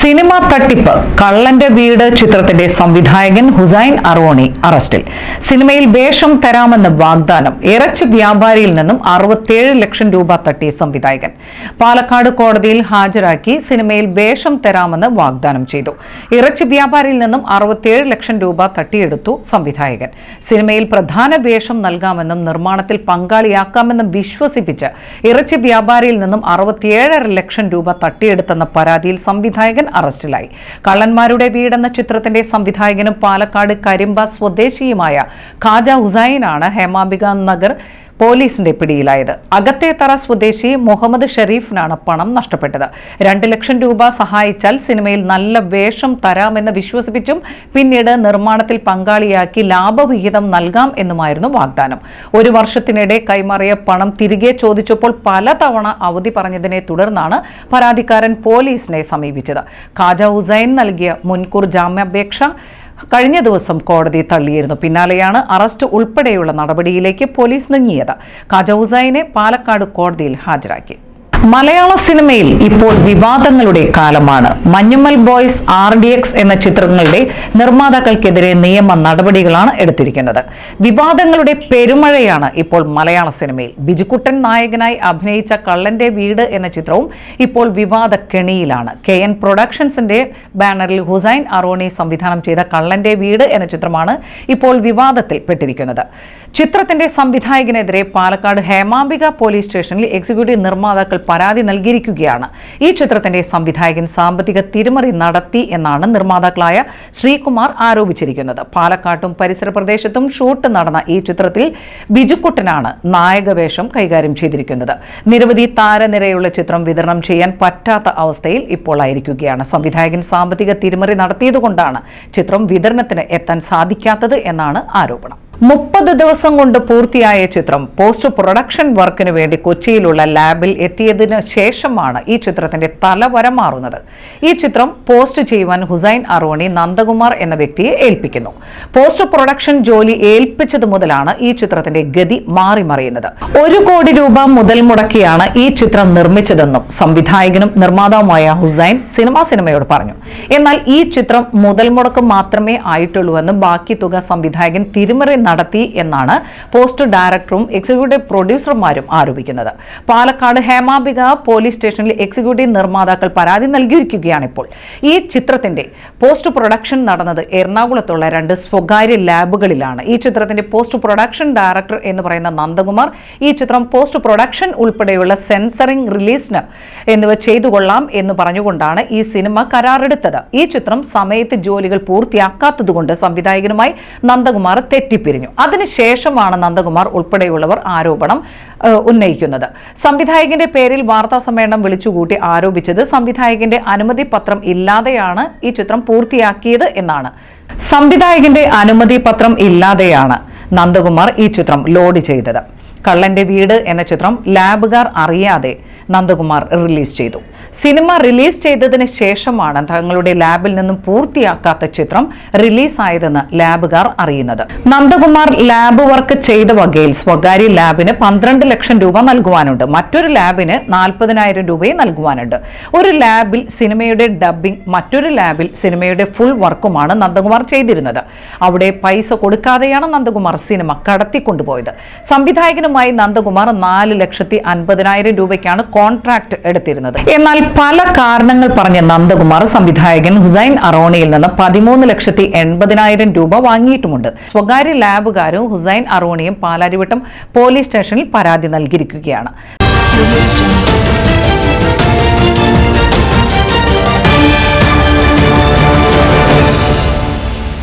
Cinema തട്ടിപ്പ് കള്ളന്റെ വീട് ചിത്രത്തിന്റെ സംവിധായകൻ ഹുസൈൻ അറോണി അറസ്റ്റിൽ. സിനിമയിൽ വേഷം തരാമെന്ന വാഗ്ദാനം ഇറച്ചി വ്യാപാരിയിൽ നിന്നും അറുപത്തിയേഴ് ലക്ഷം രൂപ തട്ടിയ സംവിധായകൻ. പാലക്കാട് കോടതിയിൽ ഹാജരാക്കി സിനിമയിൽ വേഷം തരാമെന്ന് വാഗ്ദാനം ചെയ്തു. ഇറച്ചി വ്യാപാരിയിൽ നിന്നും അറുപത്തിയേഴ് ലക്ഷം രൂപ തട്ടിയെടുത്തു സംവിധായകൻ. സിനിമയിൽ പ്രധാന വേഷം നൽകാമെന്നും നിർമ്മാണത്തിൽ പങ്കാളിയാക്കാമെന്നും വിശ്വസിപ്പിച്ച് ഇറച്ചി വ്യാപാരിയിൽ നിന്നും അറുപത്തിയേഴര ലക്ഷം രൂപ തട്ടിയെടുത്തെന്ന പരാതിയിൽ സംവിധായകൻ അറസ്റ്റിലായി. കള്ളന്മാരുടെ വീടെന്ന ചിത്രത്തിന്റെ സംവിധായകനും പാലക്കാട് കരിമ്പ സ്വദേശിയുമായ ഖാജ ഹുസൈനാണ് ഹേമാംബിക നഗർ പോലീസിന്റെ പിടിയിലായത്. അകത്തേത്തറ സ്വദേശി മുഹമ്മദ് ഷെരീഫിനാണ് പണം നഷ്ടപ്പെട്ടത്. രണ്ട് ലക്ഷം രൂപ സഹായിച്ചാൽ സിനിമയിൽ നല്ല വേഷം തരാമെന്ന് വിശ്വസിപ്പിച്ചും പിന്നീട് നിർമ്മാണത്തിൽ പങ്കാളിയാക്കി ലാഭവിഹിതം നൽകാം എന്നുമായിരുന്നു വാഗ്ദാനം. ഒരു വർഷത്തിനിടെ കൈമാറിയ പണം തിരികെ ചോദിച്ചപ്പോൾ പലതവണ അവധി പറഞ്ഞതിനെ തുടർന്നാണ് പരാതിക്കാരൻ പോലീസിനെ സമീപിച്ചത്. ഖാജ ഹുസൈൻ നൽകിയ മുൻകൂർ ജാമ്യാപേക്ഷ കഴിഞ്ഞ ദിവസം കോടതി തള്ളിയിരുന്നു. പിന്നാലെയാണ് അറസ്റ്റ് ഉൾപ്പെടെയുള്ള നടപടിയിലേക്ക് പോലീസ് നീങ്ങിയത്. ഖാജ ഹുസൈനെ പാലക്കാട് കോടതിയിൽ ഹാജരാക്കി. മലയാള സിനിമയിൽ ഇപ്പോൾ വിവാദങ്ങളുടെ കാലമാണ്. Manjummel boys R D X എന്ന ചിത്രങ്ങളുടെ നിർമ്മാതാക്കൾക്കെതിരെ നിയമ നടപടികളാണ് എടുത്തിരിക്കുന്നത്. വിവാദങ്ങളുടെ പെരുമഴയാണ് ഇപ്പോൾ മലയാള സിനിമയിൽ. ബിജുക്കുട്ടൻ നായകനായി അഭിനയിച്ച കള്ളന്റെ വീട് എന്ന ചിത്രവും ഇപ്പോൾ വിവാദ കെണിയിലാണ്. കെ എൻ പ്രൊഡക്ഷൻസിന്റെ ബാനറിൽ ഹുസൈൻ അറോണി സംവിധാനം ചെയ്ത കള്ളന്റെ വീട് എന്ന ചിത്രമാണ് ഇപ്പോൾ വിവാദത്തിൽ പെട്ടിരിക്കുന്നത്. ചിത്രത്തിന്റെ സംവിധായകനെതിരെ പാലക്കാട് ഹേമാംബിക പോലീസ് സ്റ്റേഷനിൽ എക്സിക്യൂട്ടീവ് നിർമ്മാതാക്കൾ പരാതി നൽകിയിരിക്കുകയാണ്. ഈ ചിത്രത്തിന്റെ സംവിധായകൻ സാമ്പത്തിക തിരിമറി നടത്തി എന്നാണ് നിർമ്മാതാക്കളായ ശ്രീകുമാർ ആരോപിച്ചിരിക്കുന്നത്. പാലക്കാട്ടും പരിസര പ്രദേശത്തും ഷൂട്ട് നടന്ന ഈ ചിത്രത്തിൽ ബിജുക്കുട്ടനാണ് നായകവേഷം കൈകാര്യം ചെയ്തിരിക്കുന്നത്. നിരവധി താരനിരയുള്ള ചിത്രം വിതരണം ചെയ്യാൻ പറ്റാത്ത അവസ്ഥയിൽ ഇപ്പോൾ ആയിരിക്കുകയാണ്. സംവിധായകൻ സാമ്പത്തിക തിരിമറി നടത്തിയതുകൊണ്ടാണ് ചിത്രം വിതരണത്തിന് എത്താൻ സാധിക്കാത്തത് എന്നാണ് ആരോപണം. മുപ്പത് ദിവസം കൊണ്ട് പൂർത്തിയായ ചിത്രം പോസ്റ്റ് പ്രൊഡക്ഷൻ വർക്കിന് വേണ്ടി കൊച്ചിയിലുള്ള ലാബിൽ എത്തിയതിനു ശേഷമാണ് ഈ ചിത്രത്തിന്റെ തലവര മാറുന്നത്. ഈ ചിത്രം പോസ്റ്റ് ചെയ്യുവാൻ ഹുസൈൻ അറോണി നന്ദകുമാർ എന്ന വ്യക്തിയെ ഏൽപ്പിക്കുന്നു. പോസ്റ്റ് പ്രൊഡക്ഷൻ ജോലി ഏൽപ്പിച്ചത് മുതലാണ് ഈ ചിത്രത്തിന്റെ ഗതി മാറി മറിയുന്നത്. ഒരു കോടി രൂപ മുതൽ മുടക്കിയാണ് ഈ ചിത്രം നിർമ്മിച്ചതെന്നും സംവിധായകനും നിർമ്മാതാവുമായ ഹുസൈൻ സിനിമാ സിനിമയോട് പറഞ്ഞു. എന്നാൽ ഈ ചിത്രം മുതൽ മുടക്ക് മാത്രമേ ആയിട്ടുള്ളൂ എന്നും ബാക്കി തുക സംവിധായകൻ തിരിമറി നടത്തി എന്നാണ് പോസ്റ്റ് ഡയറക്ടറും എക്സിക്യൂട്ടീവ് പ്രൊഡ്യൂസർമാരും ആരോപിക്കുന്നത്. പാലക്കാട് ഹേമാബിക പോലീസ് സ്റ്റേഷനിൽ എക്സിക്യൂട്ടീവ് നിർമ്മാതാക്കൾ പരാതി നൽകിയിരിക്കുകയാണ് ഇപ്പോൾ. ഈ ചിത്രത്തിന്റെ പോസ്റ്റ് പ്രൊഡക്ഷൻ നടന്നത് എറണാകുളത്തുള്ള രണ്ട് സ്വകാര്യ ലാബുകളിലാണ്. ഈ ചിത്രത്തിന്റെ പോസ്റ്റ് പ്രൊഡക്ഷൻ ഡയറക്ടർ എന്ന് പറയുന്ന നന്ദകുമാർ ഈ ചിത്രം പോസ്റ്റ് പ്രൊഡക്ഷൻ ഉൾപ്പെടെയുള്ള സെൻസറിംഗ് റിലീസിന് എന്നിവ ചെയ്തു കൊള്ളാം എന്ന് പറഞ്ഞുകൊണ്ടാണ് ഈ സിനിമ കരാറെടുത്തത്. ഈ ചിത്രം സമയത്ത് ജോലികൾ പൂർത്തിയാക്കാത്തതുകൊണ്ട് സംവിധായകനുമായി നന്ദകുമാർ തെറ്റിപ്പിരിഞ്ഞു. അതിനുശേഷമാണ് നന്ദകുമാർ ഉൾപ്പെടെയുള്ളവർ ആരോപണം ഉന്നയിക്കുന്നത്. സംവിധായകന്റെ പേരിൽ വാർത്താ സമ്മേളനം വിളിച്ചുകൂട്ടി ആരോപിച്ചത് സംവിധായകന്റെ അനുമതി പത്രം ഇല്ലാതെയാണ് ഈ ചിത്രം പൂർത്തിയാക്കിയത് എന്നാണ്. സംവിധായകന്റെ അനുമതി പത്രം ഇല്ലാതെയാണ് നന്ദകുമാർ ഈ ചിത്രം ലോഡ് ചെയ്തത്. കള്ളന്റെ വീട് എന്ന ചിത്രം ലാബുകാർ അറിയാതെ നന്ദകുമാർ റിലീസ് ചെയ്തു. സിനിമ റിലീസ് ചെയ്തതിന് ശേഷമാണ് തങ്ങളുടെ ലാബിൽ നിന്നും പൂർത്തിയാക്കാത്ത ചിത്രം റിലീസായതെന്ന് ലാബുകാർ അറിയുന്നത്. നന്ദകുമാർ ലാബ് വർക്ക് ചെയ്ത വകയിൽ സ്വകാര്യ ലാബിന് പന്ത്രണ്ട് ലക്ഷം രൂപ നൽകുവാനുണ്ട്. മറ്റൊരു ലാബിന് നാൽപ്പതിനായിരം രൂപയും നൽകുവാനുണ്ട്. ഒരു ലാബിൽ സിനിമയുടെ ഡബ്ബിംഗ് മറ്റൊരു ലാബിൽ സിനിമയുടെ ഫുൾ വർക്കുമാണ് നന്ദകുമാർ ചെയ്തിരുന്നത്. അവിടെ പൈസ കൊടുക്കാതെയാണ് നന്ദകുമാർ സിനിമ കടത്തിക്കൊണ്ടുപോയത്. സംവിധായകനുമായി നന്ദകുമാർ നാല് ലക്ഷത്തി അൻപതിനായിരം രൂപയ്ക്കാണ് കോൺട്രാക്ട് എടുത്തിരുന്നത്. എന്നാൽ പല കാരണങ്ങൾ പറഞ്ഞ നന്ദകുമാർ സംവിധായകൻ ഹുസൈൻ അറോണിയിൽ നിന്ന് പതിമൂന്ന് ലക്ഷത്തി എൺപതിനായിരം രൂപ വാങ്ങിയിട്ടുമുണ്ട്. സ്വകാര്യ ലാബുകാരും ഹുസൈൻ അറോണിയും പാലാരിവട്ടം പോലീസ് സ്റ്റേഷനിൽ പരാതി നൽകിയിരിക്കുകയാണ്.